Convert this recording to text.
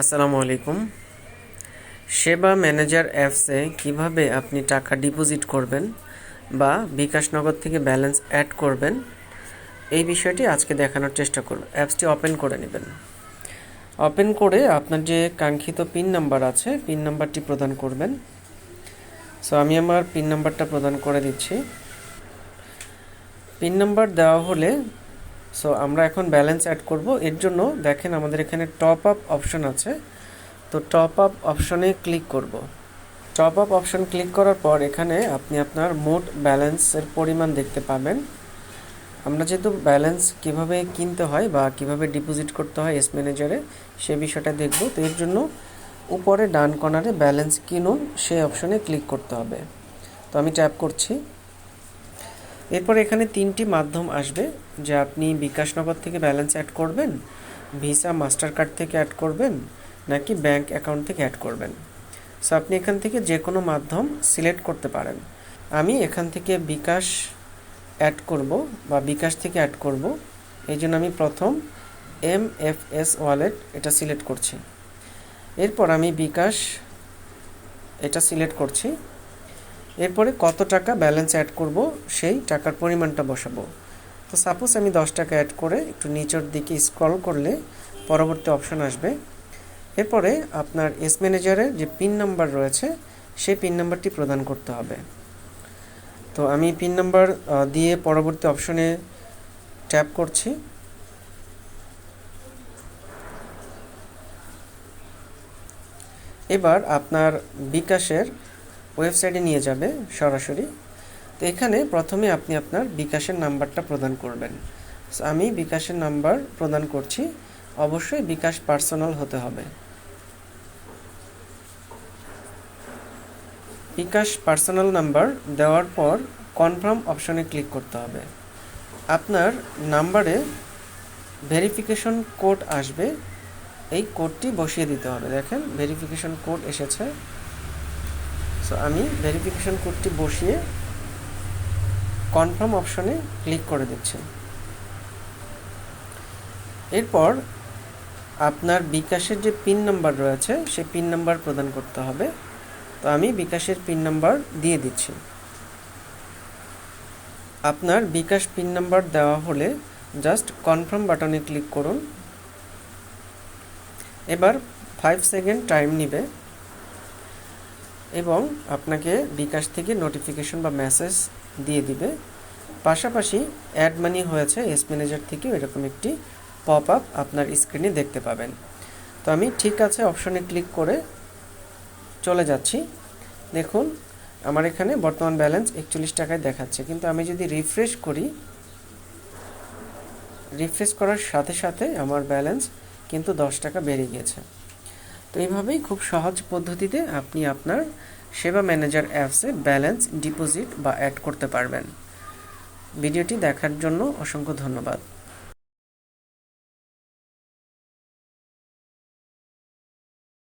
আসসালামু আলাইকুম। সেবা ম্যানেজার অ্যাপসে কীভাবে আপনি টাকা ডিপোজিট করবেন বা বিকাশ নগদ থেকে ব্যালেন্স অ্যাড করবেন, এই বিষয়টি আজকে দেখানোর চেষ্টা করব। অ্যাপসটি ওপেন করে নেবেন। ওপেন করে আপনার যে কাঙ্ক্ষিত পিন নাম্বার আছে, পিন নাম্বারটি প্রদান করবেন। সো, আমি আমার পিন নাম্বারটা প্রদান করে দিচ্ছি। পিন নাম্বার দেওয়া হলে সো আমরা এখন ব্যালেন্স অ্যাড করব। এর জন্য দেখেন আমাদের এখানে টপ আপ অপশন আছে। তো টপ আপ অপশনে ক্লিক করব। টপ আপ অপশন ক্লিক করার পর এখানে আপনি আপনার মোট ব্যালেন্সের পরিমাণ দেখতে পাবেন। আমরা যেহেতু ব্যালেন্স কীভাবে কিনতে হয় বা কীভাবে ডিপোজিট করতে হয় এস ম্যানেজারে সে বিষয়টা দেখব। তো এর জন্য উপরে ডান কর্নারে ব্যালেন্স কিনুন সেই অপশনে ক্লিক করতে হবে। তো আমি ট্যাপ করছি। এরপর এখানে তিনটি মাধ্যম আসবে, যে আপনি বিকাশ নগদ থেকে ব্যালেন্স অ্যাড করবেন, ভিসা মাস্টার কার্ড থেকে অ্যাড করবেন, নাকি ব্যাংক অ্যাকাউন্ট থেকে অ্যাড করবেন। সো আপনি এখান থেকে যে কোনো মাধ্যম সিলেক্ট করতে পারেন। আমি এখান থেকে বিকাশ অ্যাড করব বা বিকাশ থেকে অ্যাড করব। এই জন্য আমি প্রথম এম এফ এস ওয়ালেট এটা সিলেক্ট করছি। এরপর আমি বিকাশ এটা সিলেক্ট করছি। এরপরে কত টাকা ব্যালেন্স অ্যাড করব সেই টাকার পরিমাণটা বসাবো। তো সাপোজ আমি দশ টাকা অ্যাড করে একটু নিচের দিকে স্ক্রল করলে পরবর্তী অপশন আসবে। এরপরে আপনার এস ম্যানেজারের যে পিন নাম্বার রয়েছে, সেই পিন নাম্বারটি প্রদান করতে হবে। তো আমি পিন নাম্বার দিয়ে পরবর্তী অপশনে ট্যাপ করছি। এবার আপনার বিকাশের ওয়েবসাইটে নিয়ে যাবে সরাসরি। তো এখানে প্রথমে আপনি আপনার বিকাশের নাম্বারটা প্রদান করবেন। আমি বিকাশের নাম্বার প্রদান করছি। অবশ্যই বিকাশ পার্সোনাল হতে হবে। বিকাশ পার্সোনাল নাম্বার দেওয়ার পর কনফার্ম অপশনে ক্লিক করতে হবে। আপনার নাম্বারে ভেরিফিকেশন কোড আসবে। এই কোডটি বসিয়ে দিতে হবে। দেখেন, ভেরিফিকেশন কোড এসেছে। সো আমি ভেরিফিকেশন কোডটি বসিয়ে কনফার্ম অপশনে ক্লিক করে দিচ্ছি। এরপর আপনার বিকাশের যে পিন নাম্বার রয়েছে, সেই পিন নাম্বার প্রদান করতে হবে। তো আমি বিকাশের পিন নাম্বার দিয়ে দিচ্ছি। আপনার বিকাশ পিন নাম্বার দেওয়া হলে জাস্ট কনফার্ম বাটনে ক্লিক করুন। এবার ফাইভ সেকেন্ড টাইম নেবে। এবং আপনাকে বিকাশ থেকে নোটিফিকেশন বা মেসেজ দিয়ে দিবে। পাশাপাশি অ্যাড মানি হয়েছে এস ম্যানেজার থেকে এরকম একটি পপ আপ আপনার স্ক্রিনে দেখতে পাবেন। তো আমি ঠিক আছে অপশনে ক্লিক করে চলে যাচ্ছি। দেখুন, আমার এখানে বর্তমান ব্যালেন্স একচল্লিশ টাকায় দেখাচ্ছে। কিন্তু আমি যদি রিফ্রেশ করি রিফ্রেশ করার সাথে সাথে আমার ব্যালেন্স কিন্তু দশ টাকা বেড়ে গিয়েছে। তো এইভাবেই খুব সহজ পদ্ধতিতে আপনি আপনার সেবা ম্যানেজার অ্যাপসে ব্যালেন্স, ডিপোজিট বা অ্যাড করতে পারবেন। ভিডিওটি দেখার জন্য অসংখ্য ধন্যবাদ।